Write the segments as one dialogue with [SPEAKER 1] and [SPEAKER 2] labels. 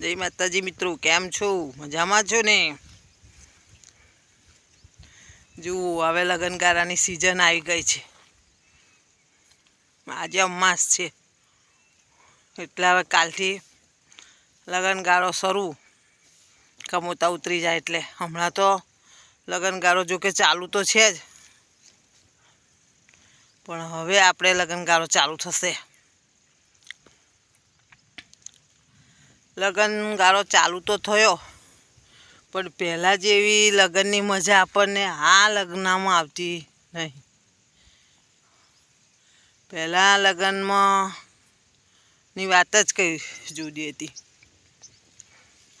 [SPEAKER 1] જય માતાજી મિત્રો, કેમ છો? મજામાં છો ને? જુઓ, હવે લગનગારાની સિઝન આવી ગઈ છે. આજે અમાસ છે. એટલે હવે કાલથી લગનગારો શરૂ. કમોતા ઉતરી જાય એટલે. હમણાં તો લગનગારો જો કે ચાલુ તો છે જ. પણ હવે આપણે લગનગારો ચાલુ થશે. લગનગારો ચાલુ તો થયો. પણ પહેલાં જેવી લગ્નની મજા આપણને આ લગ્નમાં આવતી નહીં. પહેલાં લગ્નમાં ની વાત જ કઈ જુદી હતી.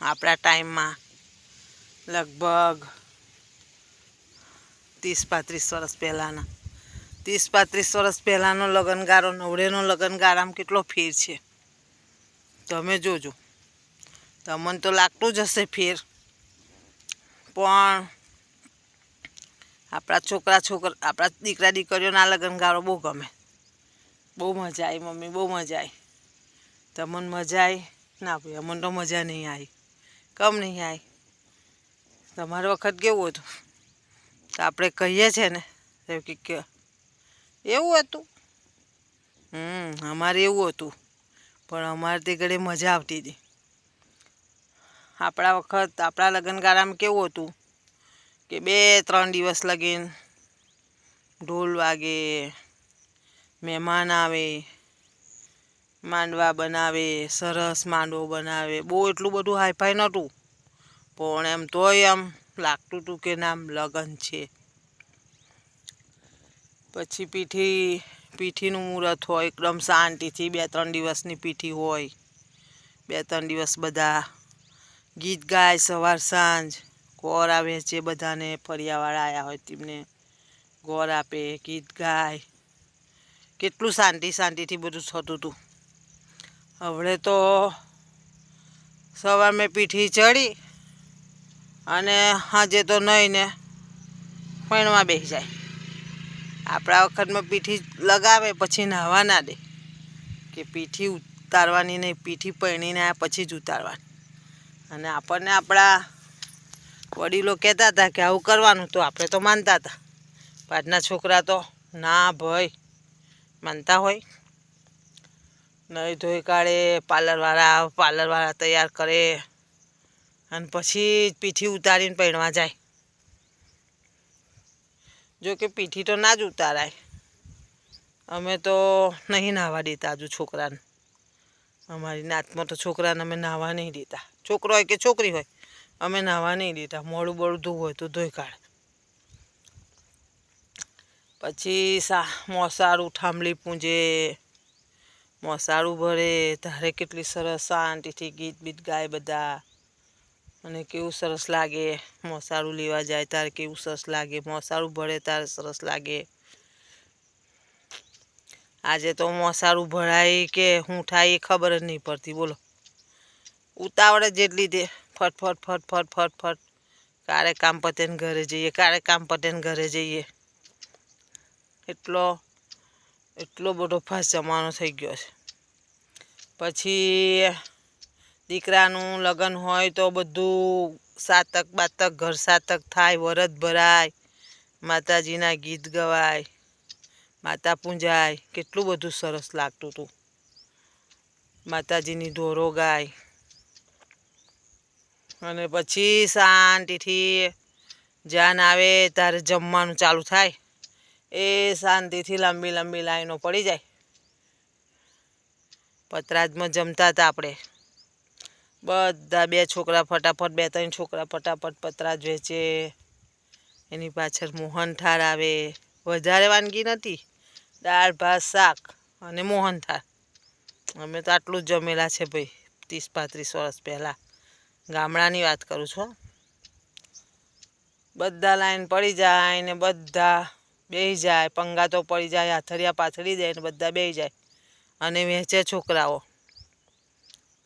[SPEAKER 1] આપણા ટાઈમમાં લગભગ ત્રીસ પાંત્રીસ વર્ષ પહેલાંના. ત્રીસ પાંત્રીસ વર્ષ પહેલાંનો લગ્નગારો નવડેનો લગ્નગારામાં કેટલો ફેર છે. તમે જોજો. તમને તો લાગતું જ હશે ફેર. પણ આપણા છોકરા છોકરા, આપણા દીકરા દીકરીઓના લગ્નગારો બહુ ગમે. બહુ મજા આવી મમ્મી, બહુ મજા આવી તમને મજા આવી ના ભાઈ, અમને તો મજા નહીં આવી કમ નહીં આવી તમારો વખત કેવું હતું? તો આપણે કહીએ છીએ ને કે, એવું હતું. હમ, અમારે એવું હતું. પણ અમારે તે ઘડે મજા આવતી હતી. આપણા વખત, આપણા લગ્નગાળામાં કેવું હતું? કે બે, ત્રણ દિવસ લગીન ઢોલ વાગે, મહેમાન આવે, માંડવા બનાવે, સરસ માંડવો બનાવે. બહુ એટલું બધું હાઈફાઈ નહોતું. પણ એમ તોય એમ લાગતું હતું કે નામ લગ્ન છે. પછી પીઠી, પીઠીનું મુહૂર્ત હોય, એકદમ શાંતિથી બે, ત્રણ દિવસની પીઠી હોય. બે, ત્રણ દિવસ બધા ગીત ગાય સવાર સાંજ. ગોર આવે છે બધાને ફરિયાવાળા આવ્યા હોય તેમને ગોર આપે, ગીત ગાય. કેટલું શાંતિ, શાંતિથી બધું થતું હતું. હવે તો સવાર મેં પીઠી ચડી અને હાજે તો નહીં ને પૈણમાં બેસી જાય. આપણા વખતમાં પીઠી લગાવે, પછી નાહવા ના દે. કે પીઠી ઉતારવાની નહીં, પીઠી પૈણીને પછી જ ઉતારવાની. અને આપણને આપણા વડીલો કહેતા હતા કે આવું કરવાનું તો આપણે તો માનતા હતા. આજના છોકરા તો ના ભાઈ, માનતા હોય. નહીં ધોઈ કાઢે, પાર્લરવાળા પાર્લરવાળા તૈયાર કરે. અને પછી પીઠી ઉતારીને પહેણવા જાય. જો કે પીઠી તો ના જ ઉતારાય. અમે તો નહીં નાહવા દેતા હજુ છોકરાને. અમારી નાતમાં તો છોકરાને અમે નાહવા નહીં દેતા. છોકરો હોય કે છોકરી હોય, અમે નાહવા નહીં દેતા. મોડું બોડું ધોવું હોય તો ધોઈ કાઢ. પછી સા, મોસાળું થાંભલી પૂંજે, મોસાળું ભરે તારે કેટલી સરસ શાંતિથી ગીત બીત ગાય બધા. અને કેવું સરસ લાગે, મોસાળું લેવા જાય તારે કેવું સરસ લાગે, મોસાળું ભરે ત્યારે સરસ લાગે. આજે તો મોસાળું ભરાય કે હું થાય એ ખબર જ નહીં પડતી, બોલો. ઉતાવળ જ જેટલી દે. ફટ ફટ ફટ ફટ ફટ ફટ. ક્યારે કામ પતેને ઘરે જઈએ ક્યારે કામ પતેને ઘરે જઈએ. એટલો એટલો બધો ફાસ્ટ જમાનો થઈ ગયો છે. પછી દીકરાનું લગ્ન હોય તો બધું સાતક બાતક, ઘર સાતક થાય વરદ ભરાય, માતાજીના ગીત ગવાય. માતા પૂંજાય, કેટલું બધું સરસ લાગતું હતું માતાજીની ઢોરો ગાય. અને પછી શાંતિથી જાન આવે ત્યારે જમવાનું ચાલુ થાય. એ શાંતિથી લાંબી લાંબી લાઈનો પડી જાય. પતરાજમાં જમતા હતા આપણે. બધા બે છોકરા ફટાફટ, બે ત્રણ છોકરા ફટાફટ પતરાજ વેચે. એની પાછળ મોહનથાળ આવે. વધારે વાનગી નથી. દાળ, ભાત, શાક અને મોહનથાળ અમે તો આટલું જ જમેલા છે ભાઈ, ત્રીસ પાંત્રીસ વર્ષ પહેલાં. ગામડાની વાત કરું છું બધા લાઈન પડી જાય ને બધા બેસી જાય, પંગા તો પડી જાય હાથરિયા પાથરી દે ને બધા બેહી જાય. અને વેચે છોકરાઓ.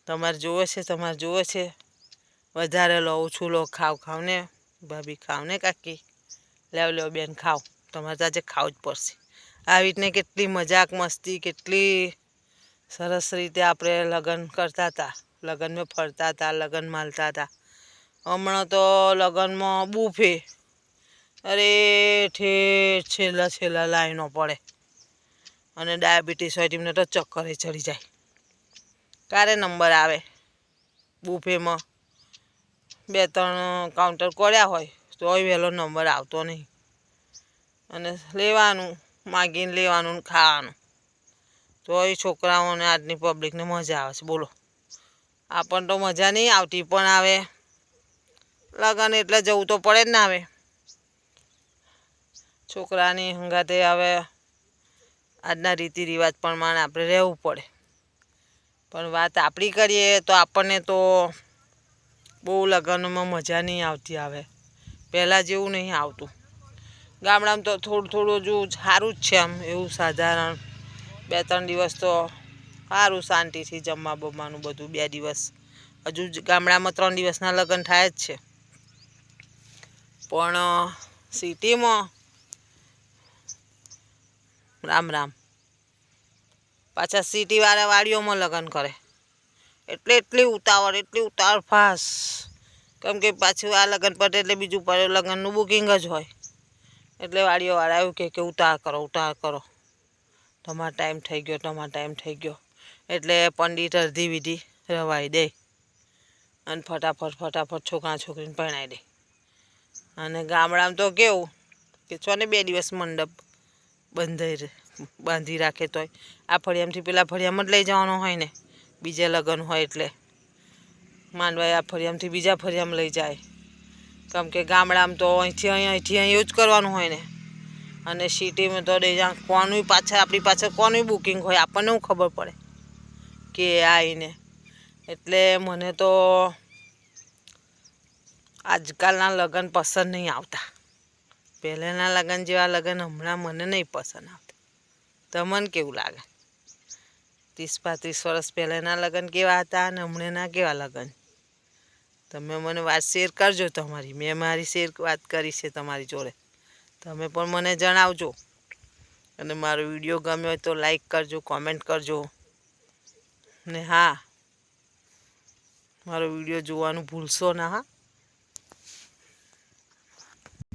[SPEAKER 1] તમારે જુએ છે, તમારે જુએ છે. વધારે લો, ઓછું લો, ખાવ ખાવ ને ભાભી ખાવ ને કાકી. લેવ લેવ બેન, ખાવ. તમારે તો આજે ખાવું જ પડશે. આવી રીતને કેટલી મજાક મસ્તી, કેટલી સરસ રીતે આપણે લગ્ન કરતા હતા. લગ્નમાં ફરતા હતા, લગ્ન માલતા હતા. હમણાં તો લગ્નમાં બુફે. અરે ઠેઠ છેલ્લા છેલ્લા લાઈનો પડે. અને ડાયાબિટીસ હોય તેમને તો ચક્કરે ચડી જાય. ક્યારે નંબર આવે? બુફેમાં. બે, ત્રણ કાઉન્ટર કર્યા હોય, તોય વહેલો નંબર આવતો નહીં. અને લેવાનું. માગીને લેવાનું ને ખાવાનું. તોય છોકરાઓને આજની પબ્લિકને મજા આવે છે. બોલો. આપણને તો મજા નહીં આવતી, પણ આવે. લગન એટલે જવું તો પડે જ ને આવે. છોકરાની હંગાતે હવે આજના રીતિ રિવાજ પ્રમાણે આપણે રહેવું પડે. પણ વાત આપણી કરીએ તો આપણને તો બહુ લગ્નમાં મજા નહીં આવતી આવે. પહેલાં જેવું નહીં આવતું. ગામડામાં તો થોડું થોડું જો સારું જ છે આમ, એવું સાધારણ. બે ત્રણ દિવસ તો સારું શાંતિથી જમવા બમવાનું બધું બે દિવસ. હજુ ગામડામાં ત્રણ દિવસના લગ્ન થાય જ છે. પણ સિટીમાં રામ રામ. પાછા સિટીવાળા વાડીઓમાં લગ્ન કરે. એટલે એટલી ઉતાવળ એટલી ઉતાવળ ફાસ. કેમ કે પાછું આ લગ્ન પતે એટલે બીજું પડે લગ્નનું બુકિંગ જ હોય. એટલે વાડીઓવાળા એવું કે કે ઉતાર કરો ઉતાર કરો. તમારો ટાઈમ થઈ ગયો, તમારો ટાઈમ થઈ ગયો. એટલે પંડિત અડધી વિધિ રવાઈ દે અને ફટાફટ ફટાફટ છોકરા છોકરીને પહેણાવી દે. અને ગામડામાં તો કેવું કે છો ને બે દિવસ મંડપ બંધાઈ રહે, બાંધી રાખે તોય. આ ફળિયામથી પેલા ફળિયામાં જ લઈ જવાનો હોય ને, બીજે લગ્ન હોય એટલે. માંડવાય આ ફળિયામથી બીજા ફળિયામાં લઈ જાય. કેમ કે ગામડામાં તો અહીંથી અહીં અહીંથી અહીં યુઝ કરવાનું હોય ને. અને સિટીમાં તો ડેજા કોનું પાછળ, આપણી પાછળ કોનું બુકિંગ હોય, આપણને શું ખબર પડે કે આવીને એટલે મને તો આજકાલના લગ્ન પસંદ નહીં આવતા. પહેલાંના લગ્ન જેવા લગ્ન હમણાં મને નહીં પસંદ આવતા. તમને કેવું લાગે? ત્રીસ પાંત્રીસ વર્ષ પહેલાંના લગ્ન કેવા હતા અને હમણાંના કેવા લગ્ન? તમે મને વાત શેર કરજો તમારી. મેં મારી શેર વાત કરી છે તમારી જોડે. તમે પણ મને જણાવજો. અને મારો વીડિયો ગમ્યો હોય તો લાઈક કરજો કોમેન્ટ કરજો. ને હા, મારો વીડિયો જોવાનું ભૂલશો ના હા.